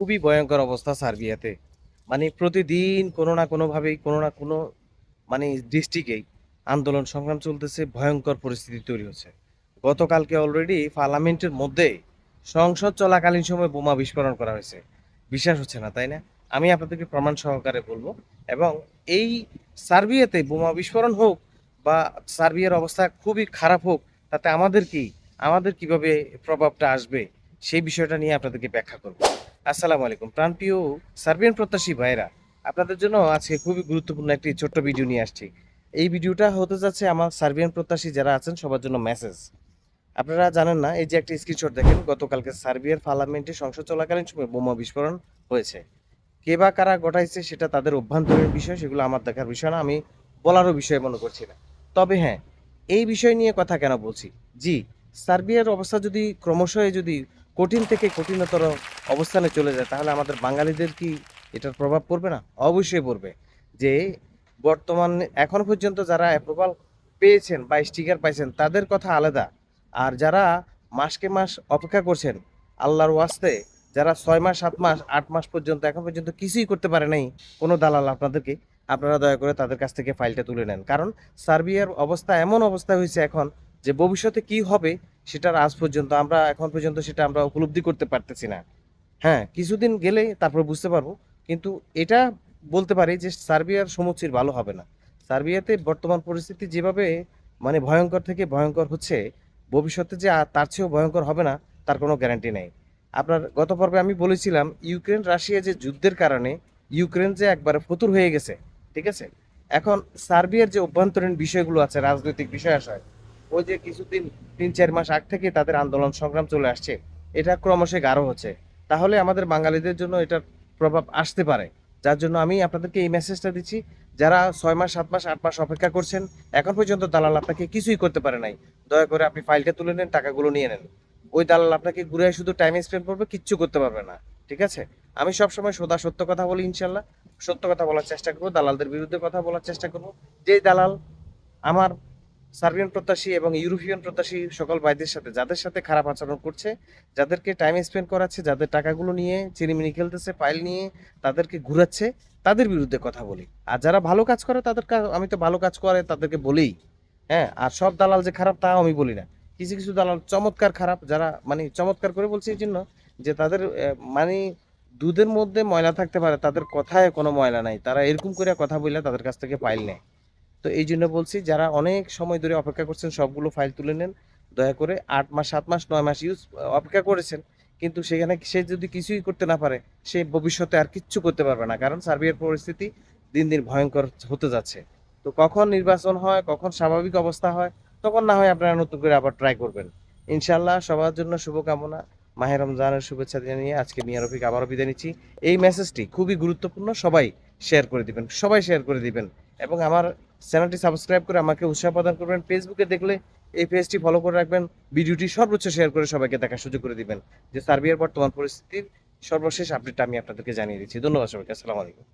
খুবই ভয়ঙ্কর অবস্থা সার্বিয়াতে। মানে প্রতিদিন কোনো না কোনোভাবেই, কোনো না কোনো মানে ডিস্ট্রিক্টেই আন্দোলন সংগ্রাম চলতেছে, ভয়ঙ্কর পরিস্থিতি তৈরি হচ্ছে। গতকালকে অলরেডি পার্লামেন্টের মধ্যে সংসদ চলাকালীন সময় বোমা বিস্ফোরণ করা হয়েছে। বিশ্বাস হচ্ছে না, তাই না? আমি আপনাদেরকে প্রমাণ সহকারে বলব। এবং এই সার্বিয়াতে বোমা বিস্ফোরণ হোক বা সার্বিয়ার অবস্থা খুবই খারাপ হোক, তাতে আমাদের কি, আমাদের কীভাবে প্রভাবটা আসবে? সেই বিষয়টা নিয়ে আপনাদেরকে ব্যাখ্যা করব। আসসালামু আলাইকুম। প্রাণপ্রিয় সার্বিয়ান প্রত্যাশী ভাইরা আপনাদের জন্য আজকে খুবই গুরুত্বপূর্ণ একটি ছোট্ট ভিডিও নিয়ে আসছি। এই ভিডিওটা হতে যাচ্ছে আমার সার্বিয়ান প্রত্যাশী যারা আছেন, সবার জন্য মেসেজ আপনারা জানেন না, এই যে একটা স্ক্রিনশট দেখেন, গতকালকে সার্বিয়ার পার্লামেন্টে সংসদ চলাকালীন সময় বোমা বিস্ফোরণ হয়েছে। কে বা কারা ঘটাইছে সেটা তাদের অভ্যন্তরীণ বিষয়, সেগুলো আমার দেখার বিষয় না, আমি বলারও বিষয় মনে করছি না। তবে হ্যাঁ এই বিষয় নিয়ে কথা কেন বলছি? জি, সার্বিয়ার অবস্থা যদি ক্রমশই যদি কঠিন থেকে কঠিনতর অবস্থানে চলে যায়, তাহলে আমাদের বাঙালিদের কি এটার প্রভাব পড়বে না? অবশ্যই পড়বে। যে বর্তমান, এখন পর্যন্ত যারা অ্যাপ্রুভাল পেয়েছেন বা স্টিকার পাইছেন, তাদের কথা আলাদা। আর যারা মাসকে মাস অপেক্ষা করছেন, আল্লাহর ওয়াস্তে, যারা ছয় মাস, সাত মাস, আট মাস পর্যন্ত, এখন পর্যন্ত কিছুই করতে পারে নাই, কোনো দালাল আপনাদেরকে, আপনারা দয়া করে তাদের কাছ থেকে ফাইলটা তুলে নেন। কারণ সার্বিয়ার অবস্থা এমন অবস্থা হয়েছে এখন যে ভবিষ্যতে কি হবে সেটার আজ পর্যন্ত আমরা, এখন পর্যন্ত সেটা আমরা উপলব্ধি করতে পারতেছি না। হ্যাঁ কিছুদিন গেলে তারপর বুঝতে পারব, কিন্তু এটা বলতে পারি যে সার্বিয়ার সমুচির ভালো হবে না। সার্বিয়াতে বর্তমান পরিস্থিতি যেভাবে মানে ভয়ঙ্কর থেকে ভয়ঙ্কর হচ্ছে, ভবিষ্যতে যে তার চেয়েও ভয়ঙ্কর হবে না, তার কোনো গ্যারান্টি নেই। আপনার গত পর্বে আমি বলেছিলাম, ইউক্রেন রাশিয়া যে যুদ্ধের কারণে ইউক্রেন যে একবারে ফতুর হয়ে গেছে, ঠিক আছে? এখন সার্বিয়ার যে অভ্যন্তরীণ বিষয়গুলো আছে, রাজনৈতিক বিষয় আশয় ওই যে কিছুদিন, তিন, চার মাস আগ থেকে তাদের আন্দোলন সংগ্রাম চলে আসছে, এটা ক্রমশই গাঢ় হচ্ছে। তাহলে আমাদের বাঙালিদের জন্য এটার প্রভাব আসতে পারে। যার জন্য আমি আপনাদেরকে এই মেসেজটা দিচ্ছি, যারা ছয় মাস, সাত মাস, আট মাস অপেক্ষা করছেন, এখন পর্যন্ত দালাল আপনাকে কিছুই করতে পারে নাই। দয়া করে আপনি ফাইলটা তুলে নেন, টাকাগুলো নিয়ে নেন। ওই দালাল আপনাকে ঘুরে শুধু টাইম স্পেন্ড করবে, কিচ্ছু করতে পারবে না। ঠিক আছে? আমি সবসময় সদা সত্য কথা বলি ইনশাল্লাহ সত্য কথা বলার চেষ্টা করব, দালালদের বিরুদ্ধে কথা বলার চেষ্টা করব। যেই দালাল আমার সার্বিয়ান প্রত্যাশী এবং ইউরোপিয়ান প্রত্যাশী সকল ভাইদের সাথে, যাদের সাথে খারাপ আচরণ করছে, যাদেরকে টাইম স্পেন্ড করাচ্ছে, যাদের টাকাগুলো নিয়ে চিনিমিনি খেলতেছে পাইল নিয়ে তাদেরকে ঘুরাচ্ছে, তাদের বিরুদ্ধে কথা বলি। আর যারা ভালো কাজ করে, তাদের আমি তো ভালো কাজ করে, তাদেরকে বলেই। হ্যাঁ আর সব দালাল যে খারাপ তাও আমি বলি না। কিছু কিছু দালাল চমৎকার খারাপ, যারা মানে চমৎকার করে বলছি এই জন্য যে তাদের মানে দুধের মধ্যে ময়লা থাকতে পারে, তাদের কথায় কোনো ময়লা নাই। তারা এরকম করে কথা বললে তাদের কাছ থেকে পাইল নেয়। তো এই জন্য বলছি, যারা অনেক সময় ধরে অপেক্ষা করছেন, সবগুলো ফাইল তুলে নেন। দয়া করে আট মাস, সাত মাস, নয় মাস ইউজ অপেক্ষা করেছেন, কিন্তু সেখানে সে যদি কিছুই করতে না পারে, সে ভবিষ্যতে আর কিচ্ছু করতে পারবে না, কারণ সার্বিয়ার পরিস্থিতি দিন দিন ভয়ঙ্কর হতে যাচ্ছে। তো কখন নির্বাচন হয়, কখন স্বাভাবিক অবস্থা হয়, তখন না হয় আপনারা নতুন করে আবার ট্রাই করবেন। ইনশাল্লাহ সবার জন্য শুভকামনা মাহের রমজানের শুভেচ্ছা জানিয়ে আজকে মিয়া রফিক আবারও বিদায় নিচ্ছি। এই মেসেজটি খুবই গুরুত্বপূর্ণ, সবাই শেয়ার করে দিবেন, সবাই শেয়ার করে দিবেন। এবং আমার চ্যানেলটি সাবস্ক্রাইব করে আমাকে উৎসাহ প্রদান করবেন। ফেসবুকে দেখলে এই পেজটি ফলো করে রাখবেন। ভিডিওটি সর্বোচ্চ শেয়ার করে সবাইকে দেখার সুযোগ করে দিবেন। যে সার্বিয়ার বর্তমান পরিস্থিতির সর্বশেষ আপডেটটা আমি আপনাদেরকে জানিয়ে দিচ্ছি। ধন্যবাদ সবাইকে। আসসালামু আলাইকুম।